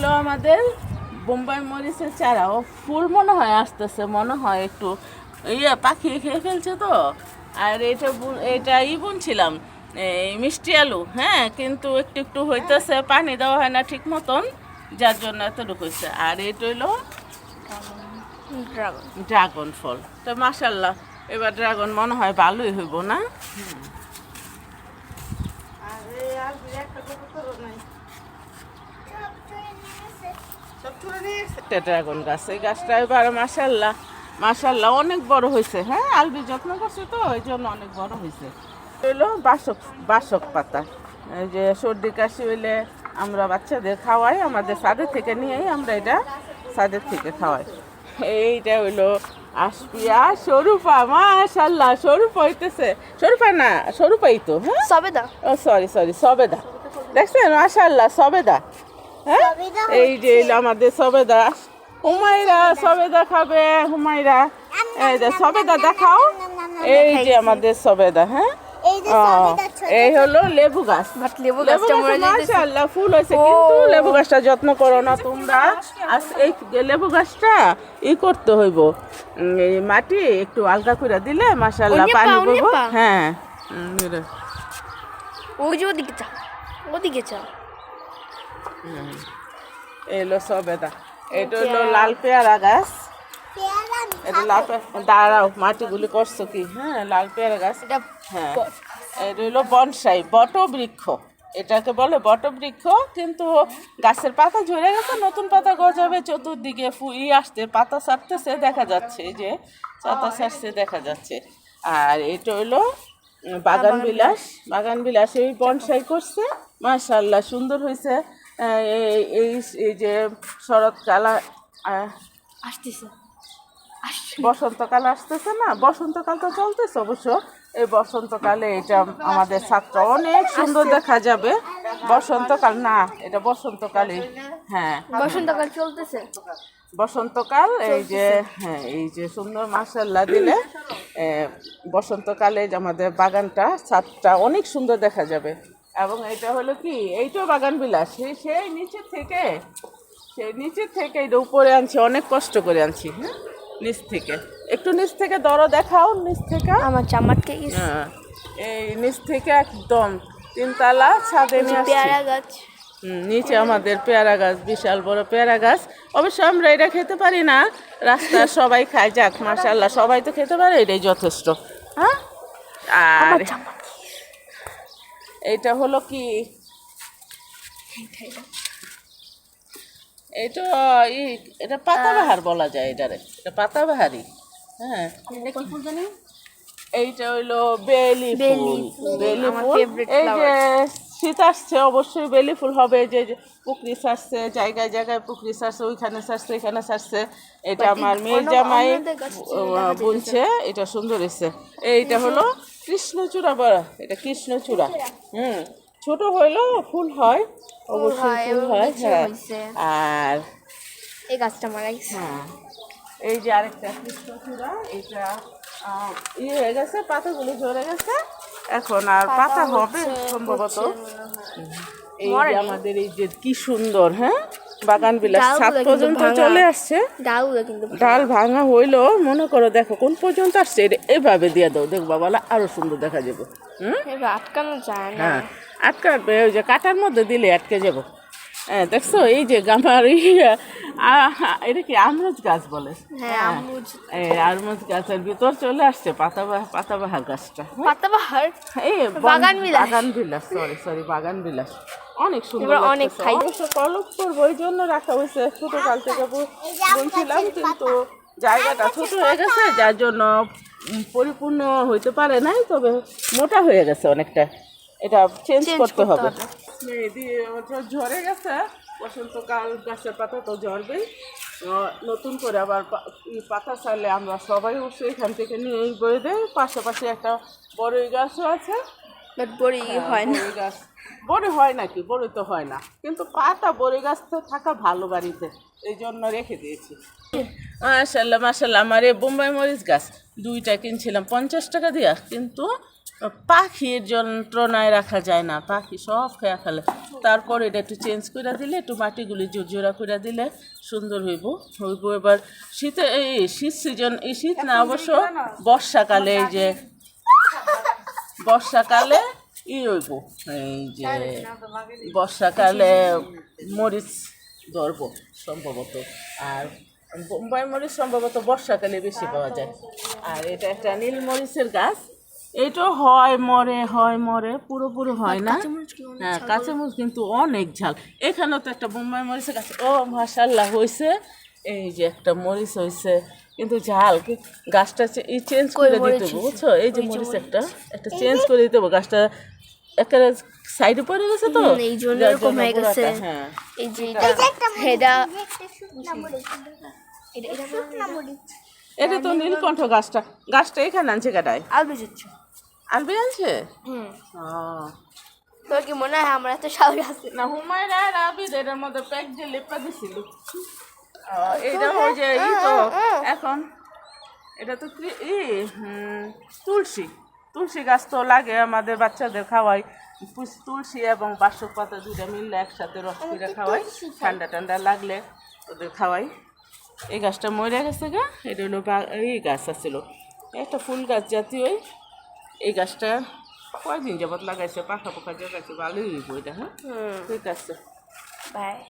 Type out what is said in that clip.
হলো আমাদের বোম্বাই মরিচের চারা। ও ফুল মনে হয় আসতেছে মনে হয় একটু ইয়ে পাখি খেয়ে ফেলছে তো। আর এটা এটা ই বুনছিলাম এই মিষ্টি আলু হ্যাঁ কিন্তু একটু একটু হইতেছে পানি দেওয়া হয় না ঠিক মতন যার জন্য এতটুকু হয়েছে আর এটা হইল ড্রাগন। ড্রাগন ফল। তো মাসাল্লাহ এবার ড্রাগন মনে হয় ভালোই হইব না? একটা ড্রাগন গাছ এই গাছটা এবার মাসাল্লাহ মাসাল্লাহ অনেক বড় হয়েছে। হ্যাঁ আলবি যত্ন করছে তো ওই জন্য অনেক বড় হয়েছে। হইল বাসক বাসক পাতা। এই যে সর্দি কাশি হইলে আমরা বাচ্চাদের খাওয়াই আমাদের সাদের থেকে নিয়েই আমরা এটা সাদের থেকে খাওয়াই। এইটা হইল আসপিয়া স্বরূপা মাশাল্লাহ স্বরূপা হইতেছে। স্বরূপা না স্বরূপাই তো হ্যাঁ? সবেদা। ও সরি সরি সবেদা। দেখছেন? মাশাল্লাহ সবেদা। হ্যাঁ? এই যে আমাদের সবেদা। হুমাইরা সবেদা খাবে হুমাইরা এই যে সবেদা দেখাও। এই যে আমাদের সবেদা হ্যাঁ? এই যে ও, সবেদা ছোট এই হলো লেবু গাছ। লেবু লেবু গাছটা মাশাআল্লাহ ফুল হয়েছে কিন্তু লেবু গাছটা যত্ন করো না তোমরা। আর এই লেবু গাছটা ই করতে হইব। এই মাটি একটু আলগা করে দিলে মাশাআল্লাহ পানি পা, অন্যে পাবো। পা। হ্যাঁ। ওই যে ওদিকে চা ওদিকে চা। এলো সবেদা এটা। হলো লাল পেয়ারা গাছ। এটা লাল দাঁড়াও মাটিগুলি করছ কি? হ্যাঁ লাল পেয়ারা গাছ। হ্যাঁ। এটা হলো বনসাই বটবৃক্ষ। এটাকে বলে বটবৃক্ষ কিন্তু গাছের পাতা ঝরে গেছে নতুন পাতা গজাবে চতুর্দিকে ফুই আসতে পাতা ছাড়তেছে দেখা যাচ্ছে যে পাতা ছাড়ছে দেখা যাচ্ছে। আর এটা হলো বাগান বিলাস। বাগান বিলাস এই বনসাই করছে। মাশাল্লাহ সুন্দর হয়েছে। এই যে শরৎকাল আসতেছে। বসন্তকাল আসতেছে না? বসন্তকাল তো চলতেছে অবশ্য। এই বসন্তকালে এটা আমাদের ছাত্র অনেক সুন্দর দেখা যাবে। বসন্তকাল না এটা বসন্তকালে। হ্যাঁ। বসন্তকাল চলতেছে। বসন্তকাল এই যে হ্যাঁ এই যে সুন্দর মাসাল্লা দিলে বসন্তকালে যে আমাদের বাগানটা ছাদটা অনেক সুন্দর দেখা যাবে। এবং এটা হলো কি এইটাও বাগান বিলাস। সেই সেই নিচে থেকে সেই নিচে থেকে এটা উপরে আনছি অনেক কষ্ট করে আনছি হ্যাঁ? নিচ থেকে। একটু নিচ থেকে দরো দেখাও নিচ থেকে। আমার চামাটকে হ্যাঁ এই নিচ থেকে একদম তিনতলা ছাদে পেয়ারা গাছ। নিচে আমাদের পেয়ারা গাছ বিশাল বড় পেয়ারা গাছ। অবশ্য আমরা এটা খেতে পারি না রাস্তার সবাই খায় যাক মাশাল্লাহ সবাই তো খেতে পারে এটাই যথেষ্ট। হ্যাঁ? আর এটা হলো কি? এটা ই এটা পাতাবাহার বলা যায় এটারে। এটা পাতাবাহারি হ্যাঁ। এইটা হইল বেলি ফুল, বেলি ফুল। এই যে শীত আসছে অবশ্যই বেলি ফুল হবে যে যে পুকুরি সারছে জায়গায় জায়গায় পুকুরি সারছে ওইখানে ছাড়ছে এখানে সারছে। এটা আমার মেয়ের জামাই বুনছে এটা সুন্দর হয়েছে। এইটা হলো কৃষ্ণচূড়া বড় এটা কৃষ্ণচূড়া। হুম ছোট হইলেও ফুল হয় অবশ্যই ফুল হয় হ্যাঁ। আর এই গাছটা মারা গেছে। হ্যাঁ এই যে আরেকটা কৃষ্ণচূড়া এটা ইয়ে হয়ে গেছে পাতাগুলো ঝরে গেছে। এখন আর পাতা হবে সম্ভবত। এই আমাদের এই যে কি সুন্দর হ্যাঁ? বাগান বিলাস সাত ছাদ পর্যন্ত চলে আসছে। ডাল ভাঙা হইল মনে করো দেখো কোন পর্যন্ত আসছে এটা এভাবে দিয়ে দাও দেখবা বলা আরও সুন্দর দেখা যাবে। হুম? এবার আটকানো যায় না। হ্যাঁ আটকাবে ওই যে কাটার মধ্যে দিলে আটকে যাব। হ্যাঁ দেখছ এই যে গামার ইয়ে, এটা কি আমরুজ গাছ বলে? হ্যাঁ আমরুজ। গাছের ভিতর চলে আসছে পাতাবাহার পাতাবাহার গাছটা। পাতাবাহার? এই বাগান বিলাস। বাগান বিলাস সরি সরি বাগান বিলাস। অনেক সুন্দর অনেক খাই। অবশ্য কলপ করব ওই জন্য রাখা হয়েছে ছোট কাল থেকে বু- বুনছিলাম কিন্তু জায়গাটা ছোট হয়ে গেছে যার জন্য পরিপূর্ণ হইতে পারে নাই তবে মোটা হয়ে গেছে অনেকটা। এটা চেঞ্জ করতে হবে। মেহেদি দিয়ে ওটা ঝরে গেছে। বসন্তকাল গাছের পাতা তো ঝরবেই নতুন করে আবার পা- পাতা ছাড়লে আমরা সবাই অবশ্যই এখান থেকে নিয়ে বয়ে দেয় পাশাপাশি একটা বড়ই গাছও আছে। বাট বড়ি হয় না। বড়ি গাছ। বড়ি হয় নাকি? বড়ি তো হয় না। কিন্তু পাতা বড়ি গাছ তো থাকা ভালো বাড়িতে। এই জন্য রেখে দিয়েছি। মাশাল্লাহ মাশাল্লাহ আমার এই বোম্বাই মরিচ গাছ দুইটা কিনছিলাম পঞ্চাশ টাকা দিয়া। কিন্তু পাখির যন্ত্রণায় রাখা যায় না। পাখি সব খেয়া ফেলে। তারপর এটা একটু চেঞ্জ করে দিলে একটু মাটিগুলি জোড়া করে দিলে সুন্দর হইব। হইব এবার শীতে এই শীত সিজন এই শীত না অবশ্য বর্ষাকালে এই যে বর্ষাকালে ই হইব এই যে বর্ষাকালে মরিচ ধরবো সম্ভবত আর বোম্বাই মরিচ সম্ভবত বর্ষাকালে বেশি পাওয়া যায়। আর এটা একটা নীল মরিচের গাছ এটাও হয় মরে হয় মরে পুরোপুরি হয় না। হ্যাঁ কাঁচামরিচ কিন্তু অনেক ঝাল। এখানেও তো একটা বোম্বাই মরিচের গাছ ও মাশাল্লাহ হয়েছে এই যে একটা মরিচ হয়েছে কিন্তু ঝাল কি- গাছটা চেঞ্জ করে দিতে হবে, বুঝছ? এই যে মরিচ একটা একটা চেঞ্জ করে দিতে হবে। গাছটা একটা সাইডে পড়ে গেছে তো? এই জন্য এরকম হয়ে গেছে। হ্যাঁ। এই যে এটা এটা এটা এটা এটা তো নীলকণ্ঠ গাছটা। গাছটা এখানে আনছে কাটায় আলু যাচ্ছে। আনবে আনছে? হুম। তোর কি মনে হয় আমরা এত সাহস আছে? না হুমায়রা আর আবিদ এটার মধ্যে প্যাক দিয়ে লেপা দিছিল। এইটা যে ই তো এখন এটা তো ই তুলসী। তুলসী গাছ তো লাগে আমাদের বাচ্চাদের খাওয়াই। তুলসী এবং বাসক পাতা দুটা মিললে একসাথে রস করে খাওয়াই। ঠান্ডা ঠান্ডা লাগলে ওদের খাওয়াই। এই গাছটা মরে গেছে গা এটা হলো বা- এই গাছ আছিল। একটা ফুল গাছ জাতীয়। এই গাছটা কয়দিন যাবত লাগাইছে? পাখা পাখা জাগাইছে ভালোই হইব এটা হ্যাঁ? ঠিক আছে। বাই।